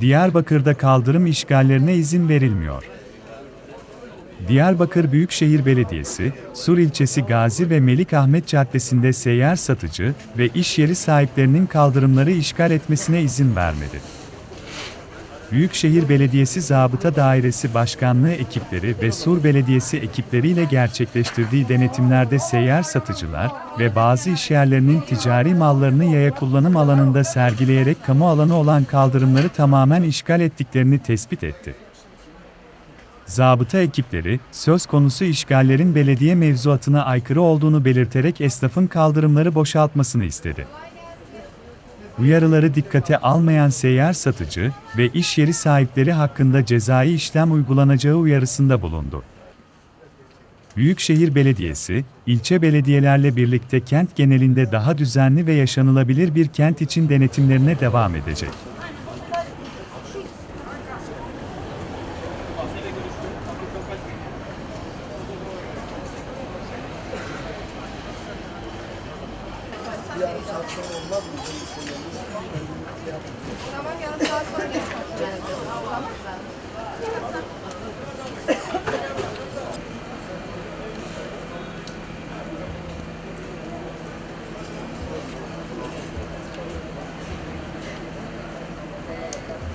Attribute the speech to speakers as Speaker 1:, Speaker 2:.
Speaker 1: Diyarbakır'da kaldırım işgallerine izin verilmiyor. Diyarbakır Büyükşehir Belediyesi, Sur ilçesi Gazi ve Melik Ahmet Caddesi'nde seyyar satıcı ve iş yeri sahiplerinin kaldırımları işgal etmesine izin vermedi. Büyükşehir Belediyesi Zabıta Dairesi Başkanlığı ekipleri ve Sur Belediyesi ekipleriyle gerçekleştirdiği denetimlerde seyyar satıcılar ve bazı işyerlerinin ticari mallarını yaya kullanım alanında sergileyerek kamu alanı olan kaldırımları tamamen işgal ettiklerini tespit etti. Zabıta ekipleri, söz konusu işgallerin belediye mevzuatına aykırı olduğunu belirterek esnafın kaldırımları boşaltmasını istedi. Uyarıları dikkate almayan seyyar satıcı ve iş yeri sahipleri hakkında cezai işlem uygulanacağı uyarısında bulundu. Büyükşehir Belediyesi, ilçe belediyelerle birlikte kent genelinde daha düzenli ve yaşanılabilir bir kent için denetimlerine devam edecek. bir yarım saat sonra olmaz mı?
Speaker 2: Tamam yarım saat sonra geç. Tamam.